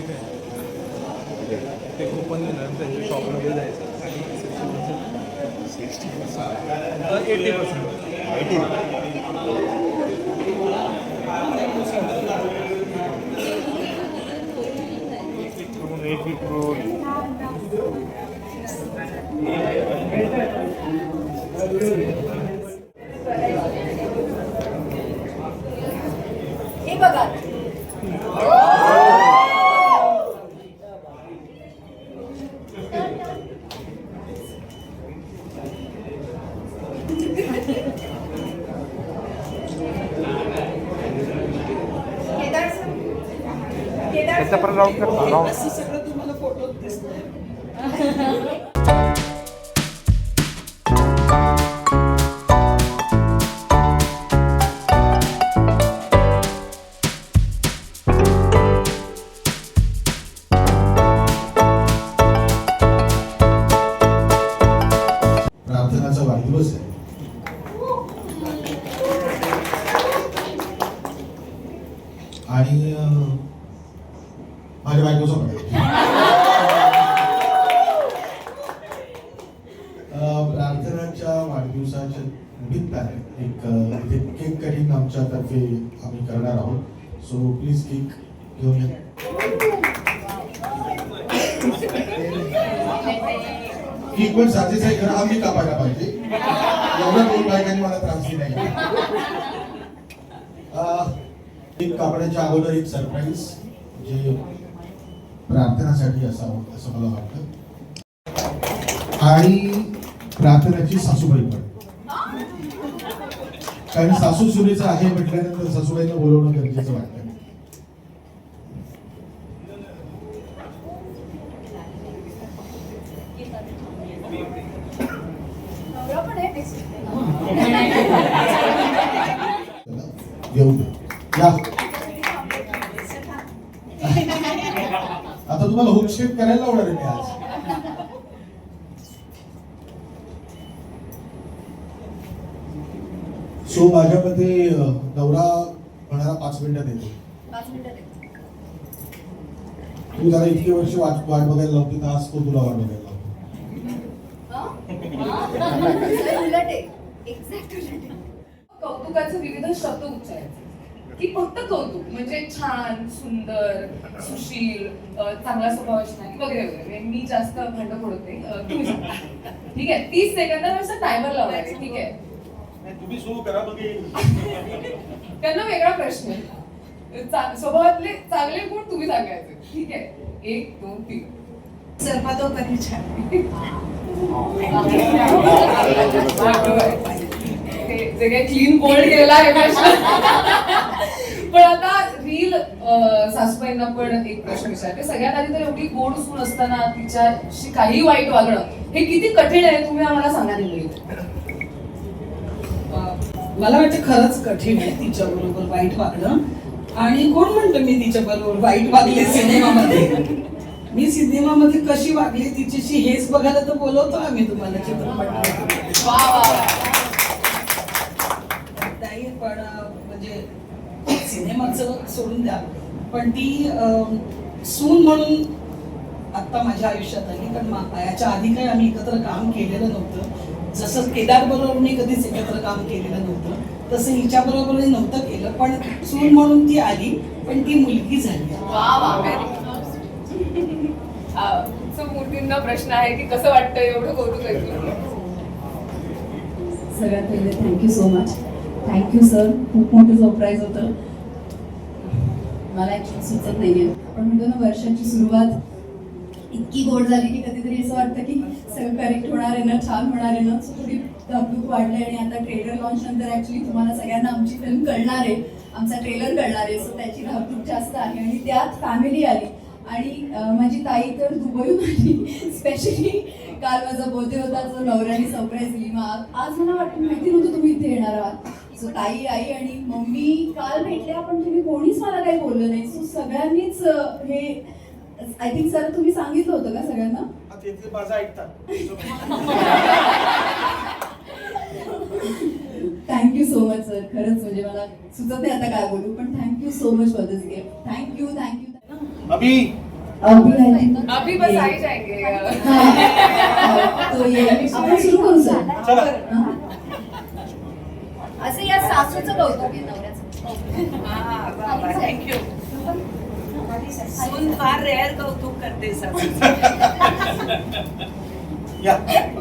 एक आहे. ते ओपन देणार त्यांच्या शॉपमध्ये जायचं. आणि सिक्स्टी पर्सेंट एटी पर्सेंट हे बघा केदार सर केदार सर पण राऊंड कर राऊंड असं सगळं तुम्हाला फोटोत दिसतंय प्रार्थनाचा वाढदिवस आहे. आणि माझ्या बायकोचा पण प्रार्थनाच्या वाढदिवसाच्या निमित्ताने एक इथे म्हणजे केक कटिंग आमच्यातर्फे आम्ही करणार आहोत. सो प्लीज केक घेऊन या. केक पण साजेच आहे खरं आम्ही कापायला पाहिजे. एवढ्या दोन बायकांनी मला त्रास दिला अं, केक कापण्याच्या अगोदर एक सरप्राईज जे प्रार्थनासाठी असावं असं मला वाटतं. आणि प्रार्थनाची सासूबाई पण. कारण सासू सुनेचं आहे म्हटल्यानंतर सासूबाईला बोलवणं गरजेचं वाटतं. या. आता तुम्हाला हुकशेप करायला लावणार आहे मी आज. सो माझ्या मते नवरा म्हणाला पाच मिनिटात येतो पाच मिनिटं देते. तू त्याला इतके वर्ष वाट वाट बघायला लावते तर आज तो तुला वाट बघायला लावतो. हं? कौतुकाचे विविध शब्द उच्चारायचे. की फक्त कौतुक म्हणजे छान सुंदर सुशील चांगला स्वभावाची नाही वगैरे वगैरे. मी जास्त भांड फोडत. ठीक आहे तीस सेकंदात असं टायमर आहे ठीक आहे. तुम्ही सुरू करा बघेल त्यांना वेगळा प्रश्न स्वभावातले चांगले गुण तुम्ही सांगायचे. ठीक आहे. एक दोन तीन. सर्वातो कधी छान ते जे काही क्लीन बोल्ड केलेला आहे पण आता रील सासूबाईंना पण एक प्रश्न विचारते. सगळ्यात आधी तर एवढी गोड सून असताना तिच्याशी काही वाईट वागणं हे किती कठीण आहे तुम्ही आम्हाला सांगा मला वाटतं खरंच कठीण आहे तिच्या बरोबर वाईट वागणं. आणि कोण म्हणतं मी तिच्या बरोबर वाईट वागले सिनेमामध्ये? मी सिनेमामध्ये कशी वागली तिच्याशी हेच बघायला तर बोलवतो आम्ही तुम्हाला चित्रपट पण सिनेमाचं सोडून द्या. पण ती सून म्हणून आत्ता माझ्या आयुष्यात आली. कारण याच्या आधी काही आम्ही एकत्र काम केलेलं नव्हतं. जसं केदार बरोबर मी कधीच एकत्र काम केलेलं नव्हतं तसं हिच्या बरोबर नव्हतं केलं. पण सून म्हणून ती आली पण ती मुलगी झाली. प्रश्न आहे की कसं वाटतं एवढं कौतुक सगळ्यात पहिले thank you so much thank you sir खूप मोठं सरप्राईज होतं. मला ॲक्च्युली सुचत नाही आहे म्हणतो ना वर्षाची सुरुवात इतकी गोड झाली की कधीतरी असं वाटतं की सगळं करेक्ट होणार आहे ना छान होणार आहे ना. थोडी धाकधूक वाढली आणि आता ट्रेलर लॉन्च नंतर ॲक्च्युली तुम्हाला सगळ्यांना आमची फिल्म कळणार आहे. आमचा ट्रेलर कळणार आहे. सो त्याची धाकधूक जास्त आहे आणि त्यात फॅमिली आली. आणि माझी ताई तर दुबईहून आली स्पेशली काल माझा बर्थडे होता. जो नवऱ्याने सरप्राईज दिली. मग आज मला वाटतं माहिती नव्हतं तुम्ही इथे येणार आहात. सो ताई आई आणि मम्मी काल भेटल्या पण तुम्ही कोणीच मला काही बोललं नाही. सो सगळ्यांनीच हे आय थिंक सर तुम्ही सांगितलं होतं का सगळ्यांना? माझं ऐकतात. थँक्यू सो मच सर खरंच म्हणजे मला सुचत नाही आता काय बोलू पण thank you so much for this gift thank you thank you Abhi. अभी बस आ ही जाएंगे. तो ये आपण सुरू करू सर सासूचं कौतुक आहे नवऱ्याचं. थँक्यू सून फार रेअर कौतुक करते सर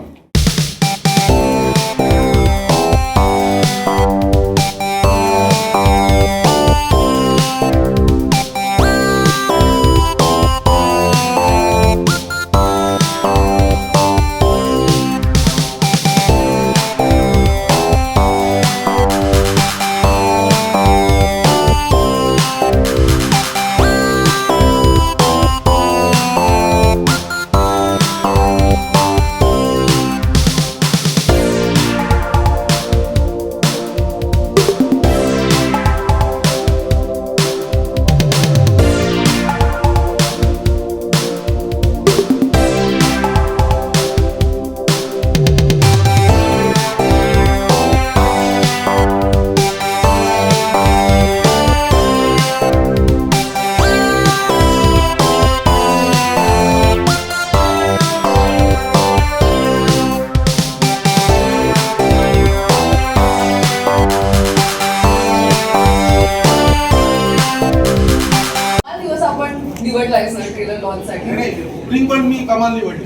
निवडलाय सर ट्रेलर लॉन्च साठी. स्प्रिंग पण मी कमाल निवडली.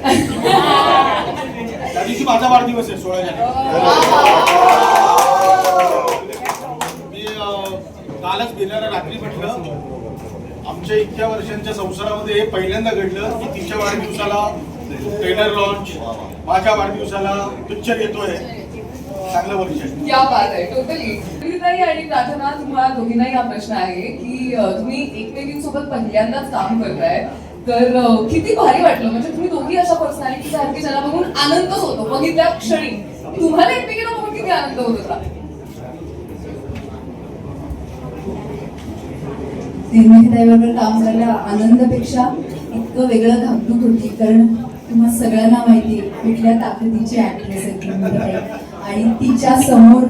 त्या दिवशी माझा वाढदिवस आहे सोळा जानेवारी. मी अं, कालच गेल्याला रात्री म्हटलं आमच्या इतक्या वर्षांच्या संसारामध्ये हे पहिल्यांदा घडलं की तिच्या वाढदिवसाला ट्रेलर लॉन्च माझ्या वाढदिवसाला पिक्चर येतोय. चांगलं वर्ष आहे. या बात आहे टोटली प्रीताई आणि प्रार्थना तुम्हाला दोघींनाही हा प्रश्न आहे की अं, तुम्ही एकमेकींसोबत पहिल्यांदाच काम करताय तर किती भारी वाटलं. म्हणजे तुम्ही दोघी अशा पर्सनॅलिटी आहेत ज्याला बघून आनंदच होतो. बघितल्या क्षणी. तुम्हाला एकमेकींना बघून किती आनंद होत होता? निर्मितीताईबरोबर काम करायला आनंदापेक्षा इतकं वेगळं धाकधूक होती. कारण तुम्हा सगळ्यांना माहिती आहे, कुठल्या ताकदीची ऍक्ट्रेस आहे निर्मितीताई आणि तिच्या समोर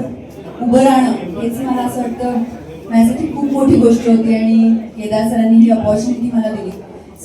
उभं राहणं हेच मला असं वाटतं. माझ्यासाठी खूप मोठी गोष्ट होती आणि केदार सरांनी ही अपॉर्च्युनिटी मला दिली.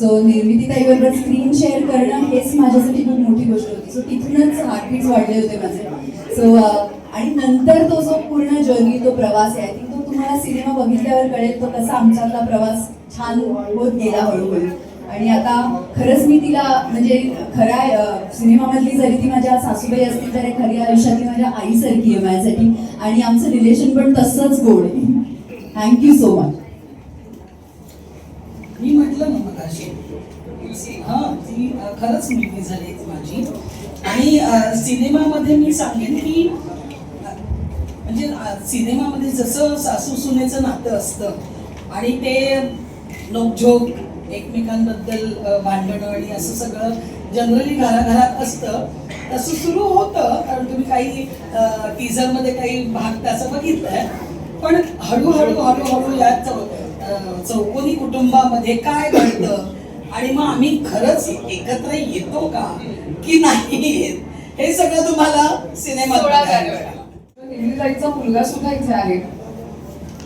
सो निर्मितीताईबरोबर स्क्रीन शेअर करणं हेच माझ्यासाठी खूप मोठी गोष्ट होती. सो तिथूनच हार्टबीट्स वाढले होते माझे. सो आणि नंतर तो जो पूर्ण जर्नी तो प्रवास आहे तो तुम्हाला सिनेमा बघितल्यावर कळेल तो कसा आमच्यातला प्रवास छान होत गेला हळूहळू. आणि आता खरंच मी तिला म्हणजे खऱ्या सिनेमामधली जरी ती माझ्या सासूबाई असतील तर खऱ्या आयुष्यातली माझ्या आईसारखी आहे माझ्यासाठी. आणि आमचं रिलेशन पण तसंच गोड आहे. थँक्यू सो मच मी म्हटलं ना मगाशी हा ती खरंच मुलगी झाली माझी. आणि सिनेमामध्ये मी सांगेन की म्हणजे सिनेमामध्ये जसं सासू सुनेचं नातं असतं आणि ते नोकझोक एकमेकांबद्दल भांडणं आणि असं सगळं जनरली घराघरात असतं. तसं सुरू होतं कारण तुम्ही काही टीझरमध्ये काही भाग त्याचा बघितलाय. पण हळूहळू हळूहळू या चौकोनी कुटुंबामध्ये काय घडतं? आणि मग आम्ही खरंच एकत्र येतो का? की नाही येत? हे सगळं तुम्हाला निर्मितीताईचा मुलगा सुद्धा इथे आहे.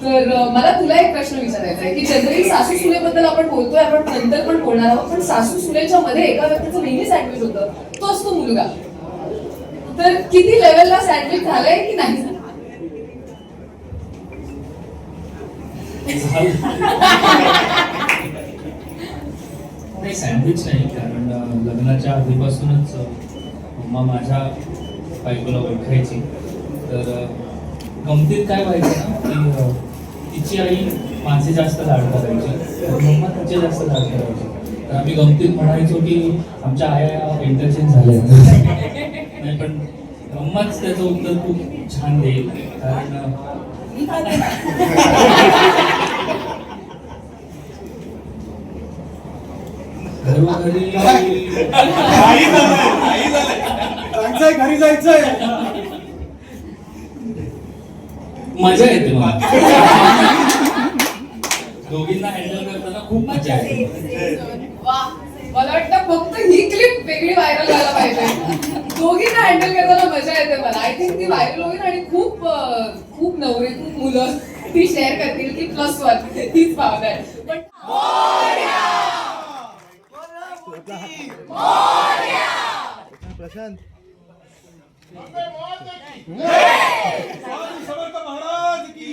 तर मला तुला एक प्रश्न विचारायचा आहे की जनरली सासू सुनेबद्दल आपण बोलतोय आपण नंतर पण बोलणार आहोत पण सासू सुनेच्या मध्ये एका व्यक्तीचं नेहमी सँडविच होतं. तो असतो मुलगा. तर किती लेवलला सँडविच झालंय की नाही? नाही सँडविच नाही कारण लग्नाच्या आधीपासूनच मम्मा माझ्या बायकोला ओळखायची. तर गमतीत काय व्हायचं ना की तिची आई माझे जास्त लाड करायची तर मम्मा तिचे जास्त लाड करायची. तर आम्ही गमतीत म्हणायचो की आमच्या आया इंटरचेंज झाल्या. नाही पण मम्माच त्याचं उत्तर खूप छान देईल कारण? घरोघरी घरी जायचंय. मजा येते मला दोघींना हँडल करताना खूप मजा येते. वा मला वाटतं फक्त ही क्लिप वेगळी व्हायरल व्हायला पाहिजे. दोघींना हँडल करताना मजा येते मला. आय थिंक ती व्हायरल होईल आणि खूप खूप नवरे खूप मुलं ती शेअर करतील की प्लस वन हीच भावना आहे. पण महाराज की